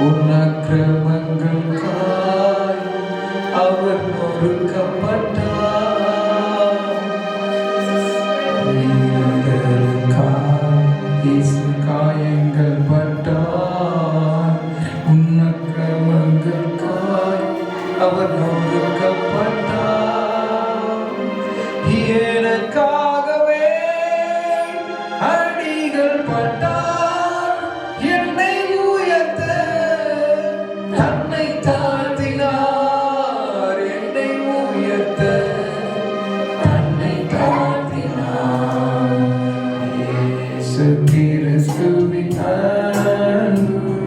உன்னக்கிரமங்களுக்காய் அவர் நொறுக்கப்பட்டார் இயேசு காயங்கள் பட்டார். உன்னக்கிரமங்களுக்காய் அவர் நொறுக்கப்பட்டார் the needles to be handled.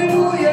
вирує.